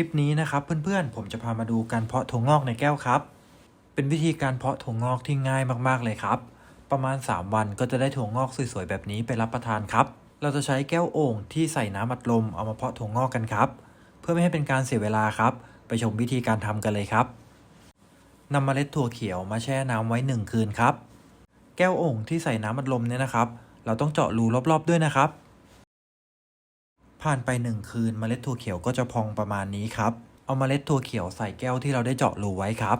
ลิปนี้นะครับเพื่อนๆ ผมจะพามาดูการเพาะถั่วงอกในแก้วครับ เป็นวิธีการเพาะถั่วงอกที่ง่ายมากๆเลยครับ ประมาณ 3 วันก็จะได้ถั่วงอกสวยๆแบบนี้ไปรับประทานครับ เราจะใช้แก้วโอ่งที่ใส่น้ำอัดลมเอามาเพาะถั่วงอกกันครับ เพื่อไม่ให้เป็นการเสียเวลาครับ ไปชมวิธีการทำกันเลยครับนำเมล็ดถั่วเขียวมาแช่น้ำไว้ 1 คืนครับ แก้วโอ่งที่ใส่น้ำอัดลมเนี่ยนะครับ เราต้องเจาะรูรอบๆด้วยนะครับ ผ่านไป 1 คืนเมล็ดถั่วเขียวก็จะพองประมาณนี้ครับ เอามเมล็ดถั่วเขียวใส่แก้วที่เราได้เจาะรูไว้ครับ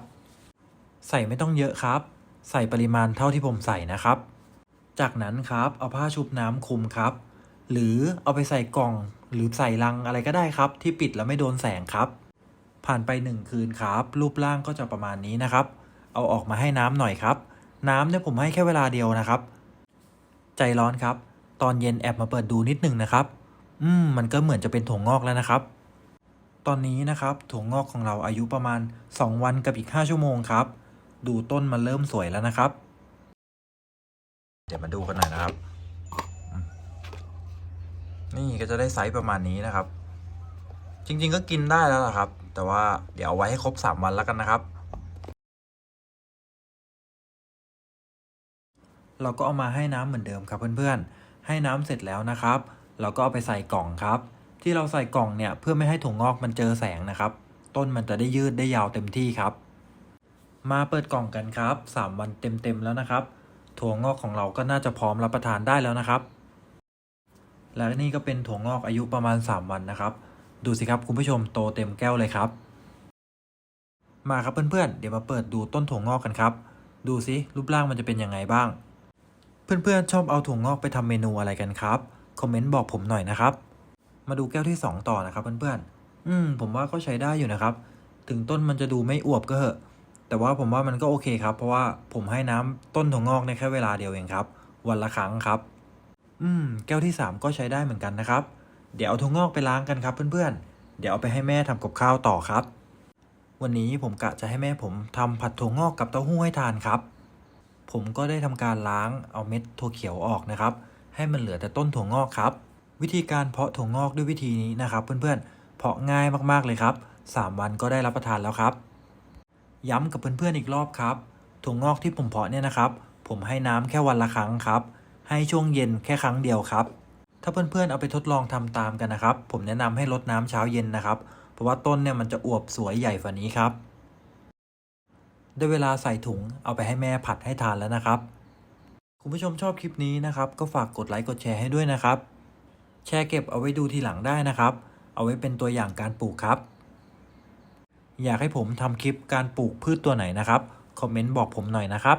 ใส่ไม่ต้องเยอะครับ ใส่ปริมาณเท่าที่ผมใส่นะครับ จากนั้นครับเอาผ้าชุบน้ำคลุมครับ หรือเอาไปใส่กล่องหรือใส่ลังอะไรก็ได้ครับ ที่ปิดแล้วไม่โดนแสงครับ ผ่านไป 1 คืนครับ รูปร่างก็จะประมาณนี้นะครับ เอาออกมาให้น้ำหน่อยครับ น้ำเนี่ยผมให้แค่เวลาเดียวนะครับ ใจร้อนครับ ตอนเย็นแอบมาเปิดดูนิดหนึ่งนะครับ อืม มันก็เหมือนจะเป็นถั่วงอกแล้วนะครับ ตอนนี้นะครับถั่วงอกของเราอายุประมาณ 2 วันกับอีก 5 ชั่วโมงครับ ดูต้นมันเริ่มสวยแล้วนะครับ เดี๋ยวมาดูกันหน่อยนะครับ นี่ก็จะได้ไซส์ประมาณนี้นะครับ จริง ๆ ก็กินได้แล้วล่ะครับ แต่ว่าเดี๋ยวเอาไว้ให้ครบ 3 วันแล้วกันนะครับเราก็เอามาให้น้ำเหมือนเดิมครับเพื่อนๆ ให้น้ำเสร็จแล้วนะครับ เราก็ไปใส่กล่องครับ ที่เราใส่กล่องเนี่ยเพื่อไม่ให้ถั่วงอกมันเจอแสงนะครับ ต้นมันจะได้ยืดได้ยาวเต็มที่ครับ มาเปิดกล่องกันครับ 3 วันเต็มๆแล้วนะครับ ถั่วงอกของเราก็น่าจะพร้อมรับประทานได้แล้วนะครับ และนี่ก็เป็นถั่วงอกอายุประมาณ 3 วันนะครับ ดูสิครับคุณผู้ชมโตเต็มแก้วเลยครับ มาครับเพื่อนๆเดี๋ยวมาเปิดดูต้นถั่วงอกกันครับ ดูสิรูปร่างมันจะเป็นยังไงบ้าง เพื่อนๆชอบเอาถั่วงอกไปทำเมนูอะไรกันครับ คอมเมนต์บอกผมหน่อยนะครับ มาดูแก้วที่ 2 ต่อนะครับเพื่อนๆอืม ผมว่าก็ใช้ได้อยู่นะครับ ถึงต้นมันจะดูไม่อวบก็เหอะ แต่ว่าผมว่ามันก็โอเคครับ เพราะว่าผมให้น้ำต้นถั่วงอกในแค่เวลาเดียวเองครับ วันละครั้งครับ อืม แก้วที่ 3 ก็ใช้ได้เหมือนกันนะครับ เดี๋ยวเอาถั่วงอกไปล้างกันครับเพื่อนๆ เดี๋ยวเอาไปให้แม่ทำกับข้าวต่อครับ วันนี้ผมกะจะให้แม่ผมทำผัดถั่วงอกกับเต้าหู้ให้ทานครับผมก็ได้ทำการล้างเอาเม็ดถั่วเขียวออกนะครับ ให้มันเหลือแต่ต้นถั่วงอกครับ วิธีการเพาะถั่วงอกด้วยวิธีนี้นะครับ เพื่อนๆ เพาะง่ายมากๆเลยครับ 3 วันก็ได้รับประทานแล้วครับ ย้ำกับเพื่อนๆอีกรอบครับ ถั่วงอกที่ผมเพาะเนี่ยนะครับ ผมให้น้ำแค่วันละครั้งครับ ให้ช่วงเย็นแค่ครั้งเดียวครับ ถ้าเพื่อนๆเอาไปทดลองทำตามกันนะครับ ผมแนะนำให้ลดน้ำเช้าเย็นนะครับ เพราะว่าต้นเนี่ยมันจะอวบสวยใหญ่กว่านี้ครับได้เวลาใส่ถุงเอาไปให้แม่ผัดให้ทานแล้วนะครับ คุณผู้ชมชอบคลิปนี้นะครับ ก็ฝากกดไลค์กดแชร์ให้ด้วยนะครับ แชร์เก็บเอาไว้ดูทีหลังได้นะครับ เอาไว้เป็นตัวอย่างการปลูกครับ อยากให้ผมทำคลิปการปลูกพืชตัวไหนนะครับ คอมเมนต์บอกผมหน่อยนะครับ